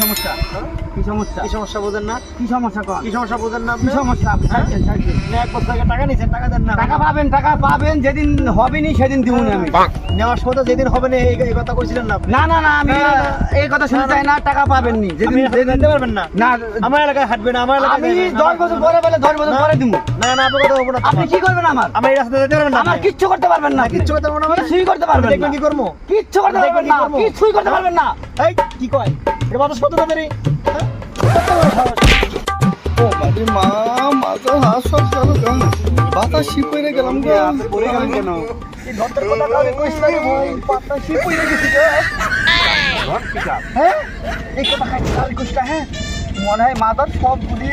সমস্যা? কি সমস্যা? বোঝেন না? কি সমস্যা কর? কি সমস্যা বোঝেন না কি সমস্যা? Cycle cycle. এক বছর আগে টাকা নিয়েছেন টাকা দেন না। টাকা পাবেন টাকা পাবেন যেদিন হবে নি সেদিন দিব না আমি নেওয়ার সময় যেদিন হবে না এই এই কথা কইছিলেন না না না না আমি না, না, না। এই কথা শুনতে চাই না টাকা পাবেন নি যেদিন যেদিন দিতে পারবেন না। না। আমার এলাকায় হাঁটবেন আমার এলাকায় আমি যাবেন। দশ বছর পরে বলে দশ বছর পরে দিব। না না আপনার কথা হব না। আপনি কি করবেন আমার? আমার এই রাস্তাতে যেতে পারবেন না আমার কিচ্ছু করতে পারবেন না। কিচ্ছু করতে পারব না মানে? কিছুই করতে পারবেন না। কি করব? কিচ্ছু করতে পারবেন না? কিছুই করতে পারবেন না। এই কি কয় এটা বাতাস কত তাড়াতাড়ি হ্যাঁ? ও মা মাথা হাত সব গেল কেন বাতাস শিপ হয়ে গেলাম গো পড়ে গেলেন কেন? এই ঘরটার কথা কাউকে কইস না ভাই, পাতা শিপ হয়ে গেছে। হ্যাঁ? এই কথা হ্যাঁ? মনে হয় মাথার সবগুলি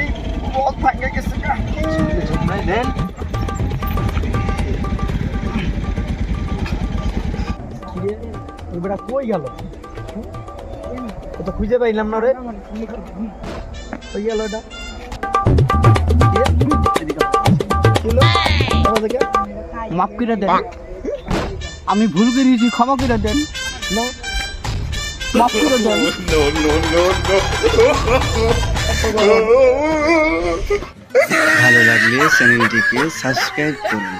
বল ভাঙে গেছে গা। দেন। কিরে, কই গেল ও তো খুঁজে পাইলাম না রে। কই গেল এটা? মাফ করে দেন। আমি ভুল করেছি ক্ষমা করে দেন। না। মাফ করে দেন। ভালো লাগলে চ্যানেলটিকে সাবস্ক্রাইব করুন।